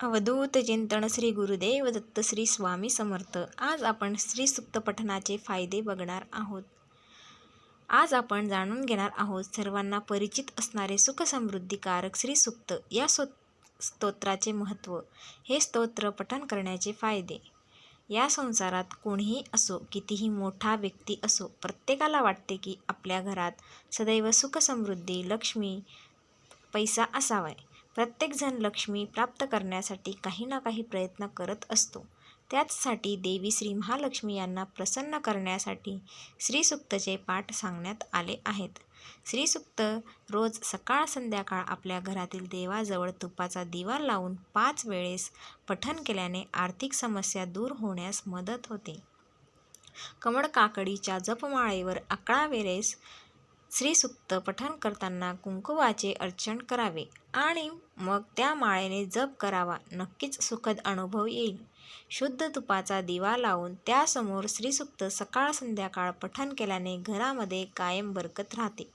अवधूत चिंतन श्री गुरुदेव दत्त श्री स्वामी समर्थ. आज आपण श्री सुक्त पठणाचे फायदे बघणार आहोत. आज आपण जाणून घेणार आहोत सर्वांना परिचित असणारे सुखसमृद्धीकारक श्री सुक्त या सो स्तोत्राचे महत्त्व. हे स्तोत्र पठण करण्याचे फायदे. या संसारात कोणीही असो कितीही मोठा व्यक्ती असो प्रत्येकाला वाटते की आपल्या घरात सदैव सुखसमृद्धी लक्ष्मी पैसा असावाय. प्रत्येकजण लक्ष्मी प्राप्त करण्यासाठी काही ना काही प्रयत्न करत असतो. त्याचसाठी देवी श्री महालक्ष्मी यांना प्रसन्न करण्यासाठी श्रीसुक्तचे पाठ सांगण्यात आले आहेत. श्रीसुक्त रोज सकाळ संध्याकाळ आपल्या घरातील देवाजवळ तुपाचा दिवा लावून पाच वेळेस पठन केल्याने आर्थिक समस्या दूर होण्यास मदत होते. कमळ काकडीच्या जपमाळेवर अकरा वेळेस श्रीसुक्त पठण करताना कुंकुवाचे अर्चन करावे आणि मग त्या माळेने जप करावा नक्कीच सुखद अनुभव येईल. शुद्ध तुपाचा दिवा लावून त्यासमोर श्रीसुक्त सकाळ संध्याकाळ पठण केल्याने घरामध्ये कायम बरकत राहते.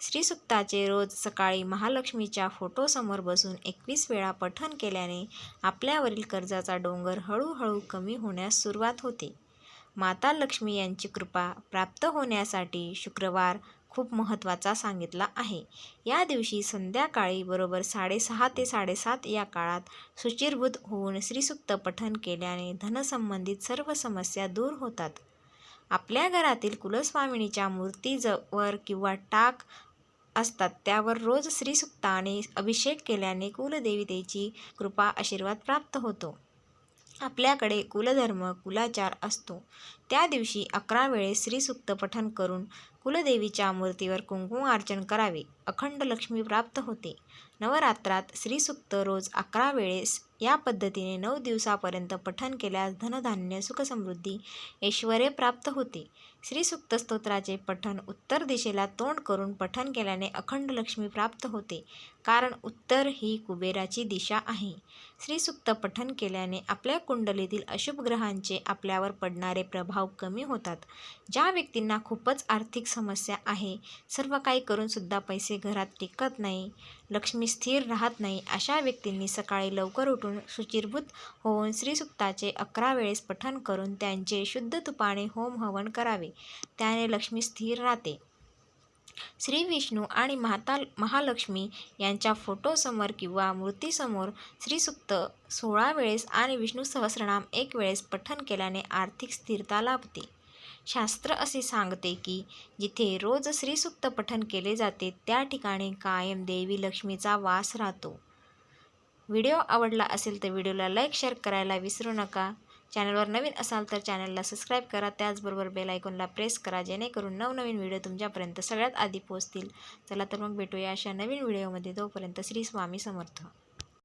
श्रीसुक्ताचे रोज सकाळी महालक्ष्मीच्या फोटोसमोर बसून एकवीस वेळा पठण केल्याने आपल्यावरील कर्जाचा डोंगर हळूहळू कमी होण्यास सुरुवात होते. माता लक्ष्मी यांची कृपा प्राप्त होण्यासाठी शुक्रवार खूप महत्त्वाचा सांगितला आहे. या दिवशी संध्याकाळी बरोबर साडेसहा ते साडेसात या काळात सुचिरभूत होऊन श्रीसुक्त पठन केल्याने धनसंबंधित सर्व समस्या दूर होतात. आपल्या घरातील कुलस्वामिनीच्या मूर्तीजवर किंवा टाक असतात त्यावर रोज श्रीसुक्ताने अभिषेक केल्याने कुलदेवतेची कृपा आशीर्वाद प्राप्त होतो. आपल्याकडे कुलधर्म कुलाचार असतो. त्या दिवशी अकरा वेळेस श्रीसुक्त पठण करून कुलदेवीच्या मूर्तीवर कुंकुमार्चन करावे अखंड लक्ष्मी प्राप्त होते. नवरात्रात श्रीसुक्त रोज अकरा वेळेस या पद्धतीने नऊ दिवसापर्यंत पठन केल्यास धनधान्य सुखसमृद्धी ऐश्वर्य प्राप्त होते. श्रीसुक्त स्तोत्राचे पठन उत्तर दिशेला तोंड करून पठन केल्याने अखंड लक्ष्मी प्राप्त होते. कारण उत्तर ही कुबेराची दिशा आहे. श्रीसुक्त पठन केल्याने आपल्या कुंडलीतील अशुभ ग्रहांचे आपल्यावर पडणारे प्रभाव कमी होतात. ज्या व्यक्तींना खूपच आर्थिक समस्या आहे सर्व काही करूनसुद्धा पैसे घरात टिकत नाही लक्ष्मी स्थिर राहत नाही अशा व्यक्तींनी सकाळी लवकर उठून सुचिरभूत होऊन श्रीसुक्ताचे अकरा वेळेस पठण करून त्यांचे शुद्ध तुपाने होम हवन करावे. त्याने लक्ष्मी स्थिर राहते. श्री विष्णू आणि महाता महालक्ष्मी यांच्या फोटोसमोर किंवा मूर्तीसमोर श्रीसुक्त सोळा वेळेस आणि विष्णू सहस्रनाम एक वेळेस पठन केल्याने आर्थिक स्थिरता लाभते. शास्त्र असे सांगते की जिथे रोज श्रीसुक्त पठन केले जाते त्या ठिकाणी कायम देवी लक्ष्मीचा वास राहतो. व्हिडिओ आवडला असेल तर व्हिडिओला लाईक शेअर करायला विसरू नका. चॅनलवर नवीन असाल तर चॅनलला सबस्क्राईब करा. त्याचबरोबर बेल आयकॉनला प्रेस करा जेणेकरून नवनवीन व्हिडिओ तुमच्यापर्यंत सगळ्यात आधी पोहोचतील. चला तर मग भेटूया अशा नवीन व्हिडिओमध्ये. तोपर्यंत श्री स्वामी समर्थ.